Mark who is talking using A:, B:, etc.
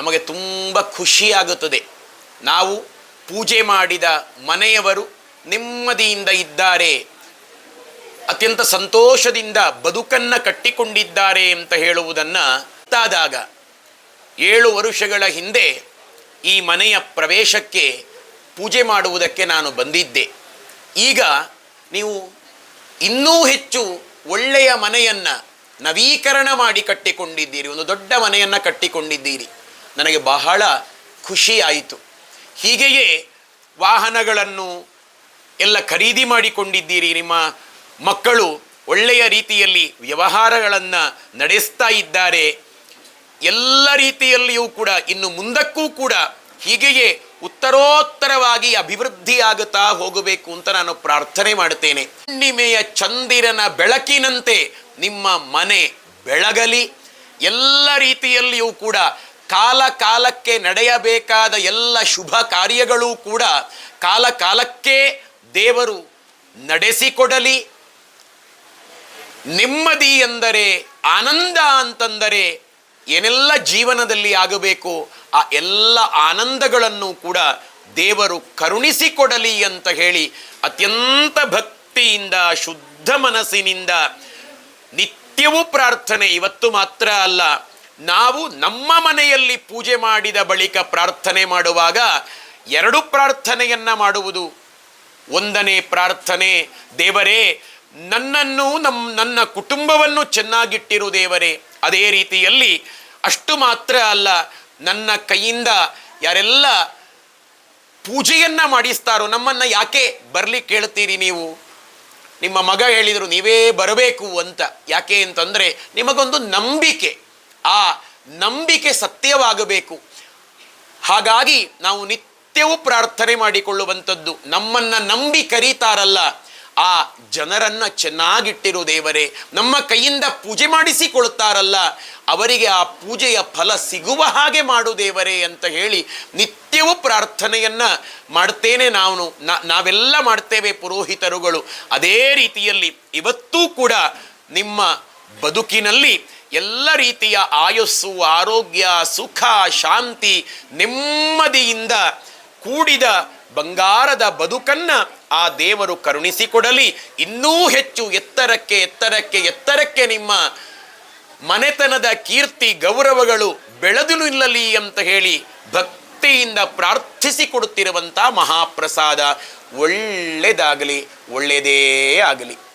A: ನಮಗೆ ತುಂಬ ಖುಷಿಯಾಗುತ್ತದೆ ನಾವು ಪೂಜೆ ಮಾಡಿದ ಮನೆಯವರು ನೆಮ್ಮದಿಯಿಂದ ಇದ್ದಾರೆ. ಅತ್ಯಂತ ಸಂತೋಷದಿಂದ ಬದುಕನ್ನು ಕಟ್ಟಿಕೊಂಡಿದ್ದಾರೆ ಅಂತ ಹೇಳುವುದನ್ನು ತಾದಾಗ ಏಳು ವರುಷಗಳ ಹಿಂದೆ ಈ ಮನೆಯ ಪ್ರವೇಶಕ್ಕೆ ಪೂಜೆ ಮಾಡುವುದಕ್ಕೆ ನಾನು ಬಂದಿದ್ದೆ. ಈಗ ನೀವು ಇನ್ನೂ ಹೆಚ್ಚು ಒಳ್ಳೆಯ ಮನೆಯನ್ನು ನವೀಕರಣ ಮಾಡಿ ಕಟ್ಟಿಕೊಂಡಿದ್ದೀರಿ, ಒಂದು ದೊಡ್ಡ ಮನೆಯನ್ನು ಕಟ್ಟಿಕೊಂಡಿದ್ದೀರಿ. ನನಗೆ ಬಹಳ ಖುಷಿಯಾಯಿತು ಹೀಗೆಯೇ ವಾಹನಗಳನ್ನು ಎಲ್ಲ ಖರೀದಿ ಮಾಡಿಕೊಂಡಿದ್ದೀರಿ ನಿಮ್ಮ ಮಕ್ಕಳು ಒಳ್ಳೆಯ ರೀತಿಯಲ್ಲಿ ವ್ಯವಹಾರಗಳನ್ನು ನಡೆಸ್ತಾ ಇದ್ದಾರೆ. ಎಲ್ಲ ರೀತಿಯಲ್ಲಿಯೂ ಕೂಡ, ಇನ್ನು ಮುಂದಕ್ಕೂ ಕೂಡ ಹೀಗೆಯೇ ಉತ್ತರೋತ್ತರವಾಗಿ ಅಭಿವೃದ್ಧಿಯಾಗುತ್ತಾ ಹೋಗಬೇಕು ಅಂತ ನಾನು ಪ್ರಾರ್ಥನೆ ಮಾಡುತ್ತೇನೆ. ಹುಣ್ಣಿಮೆಯ ಚಂದಿರನ ಬೆಳಕಿನಂತೆ ನಿಮ್ಮ ಮನೆ ಬೆಳಗಲಿ. ಎಲ್ಲ ರೀತಿಯಲ್ಲಿಯೂ ಕೂಡ ಕಾಲ ಕಾಲಕ್ಕೆ ನಡೆಯಬೇಕಾದ ಎಲ್ಲ ಶುಭ ಕಾರ್ಯಗಳೂ ಕೂಡ ಕಾಲ ಕಾಲಕ್ಕೆ ದೇವರು ನಡೆಸಿಕೊಡಲಿ. ನೆಮ್ಮದಿ ಎಂದರೆ ಆನಂದ ಅಂತಂದರೆ ಏನೆಲ್ಲ ಜೀವನದಲ್ಲಿ ಆಗಬೇಕು, ಆ ಎಲ್ಲ ಆನಂದಗಳನ್ನು ಕೂಡ ದೇವರು ಕರುಣಿಸಿಕೊಡಲಿ ಅಂತ ಹೇಳಿ ಅತ್ಯಂತ ಭಕ್ತಿಯಿಂದ, ಶುದ್ಧ ಮನಸ್ಸಿನಿಂದ ನಿತ್ಯವೂ ಪ್ರಾರ್ಥನೆ ಇವತ್ತು ಮಾತ್ರ ಅಲ್ಲ. ನಾವು ನಮ್ಮ ಮನೆಯಲ್ಲಿ ಪೂಜೆ ಮಾಡಿದ ಬಳಿಕ ಪ್ರಾರ್ಥನೆ ಮಾಡುವಾಗ ಎರಡು ಪ್ರಾರ್ಥನೆಯನ್ನು ಮಾಡುವುದು. ಒಂದನೇ ಪ್ರಾರ್ಥನೆ, ದೇವರೇ, ನನ್ನನ್ನು ನಮ್ಮ ನನ್ನ ಕುಟುಂಬವನ್ನು ಚೆನ್ನಾಗಿಟ್ಟಿರು ದೇವರೇ. ಅದೇ ರೀತಿಯಲ್ಲಿ ಅಷ್ಟು ಮಾತ್ರ ಅಲ್ಲ, ನನ್ನ ಕೈಯಿಂದ ಯಾರೆಲ್ಲ ಪೂಜೆಯನ್ನ ಮಾಡಿಸ್ತಾರೋ, ನಮ್ಮನ್ನ ಯಾಕೆ ಬರಲಿ ಕೇಳ್ತೀರಿ ನೀವು? ನಿಮ್ಮ ಮಗ ಹೇಳಿದರು, ನೀವೇ ಬರಬೇಕು ಅಂತ. ಯಾಕೆ ಅಂತಂದರೆ, ನಿಮಗೊಂದು ನಂಬಿಕೆ. ಆ ನಂಬಿಕೆ ಸತ್ಯವಾಗಬೇಕು. ಹಾಗಾಗಿ ನಾವು ನಿತ್ಯವೂ ಪ್ರಾರ್ಥನೆ ಮಾಡಿಕೊಳ್ಳುವಂಥದ್ದು. ನಮ್ಮನ್ನು ನಂಬಿ ಕರೀತಾರಲ್ಲ, ಆ ಜನರನ್ನು ಚೆನ್ನಾಗಿಟ್ಟಿರೋ ದೇವರೇ. ನಮ್ಮ ಕೈಯಿಂದ ಪೂಜೆ ಮಾಡಿಸಿಕೊಳ್ತಾರಲ್ಲ, ಅವರಿಗೆ ಆ ಪೂಜೆಯ ಫಲ ಸಿಗುವ ಹಾಗೆ ಮಾಡು ದೇವರೇ ಅಂತ ಹೇಳಿ ನಿತ್ಯವೂ ಪ್ರಾರ್ಥನೆಯನ್ನು ಮಾಡ್ತೇನೆ ನಾವು ನಾವೆಲ್ಲ ಮಾಡ್ತೇವೆ ಪುರೋಹಿತರುಗಳು. ಅದೇ ರೀತಿಯಲ್ಲಿ ಇವತ್ತೂ ಕೂಡ ನಿಮ್ಮ ಬದುಕಿನಲ್ಲಿ ಎಲ್ಲ ರೀತಿಯ ಆಯಸ್ಸು, ಆರೋಗ್ಯ, ಸುಖ, ಶಾಂತಿ, ನೆಮ್ಮದಿಯಿಂದ ಕೂಡಿದ ಬಂಗಾರದ ಬದುಕನ್ನು ಆ ದೇವರು ಕರುಣಿಸಿಕೊಡಲಿ. ಇನ್ನೂ ಹೆಚ್ಚು ಎತ್ತರಕ್ಕೆ ಎತ್ತರಕ್ಕೆ ಎತ್ತರಕ್ಕೆ ನಿಮ್ಮ ಮನೆತನದ ಕೀರ್ತಿ, ಗೌರವಗಳು ಬೆಳೆದು ನಿಲ್ಲಲಿ ಅಂತ ಹೇಳಿ ಭಕ್ತಿಯಿಂದ ಪ್ರಾರ್ಥಿಸಿಕೊಡುತ್ತಿರುವಂಥ ಮಹಾಪ್ರಸಾದ ಒಳ್ಳೆಯದಾಗಲಿ ಒಳ್ಳೆಯದೇ ಆಗಲಿ.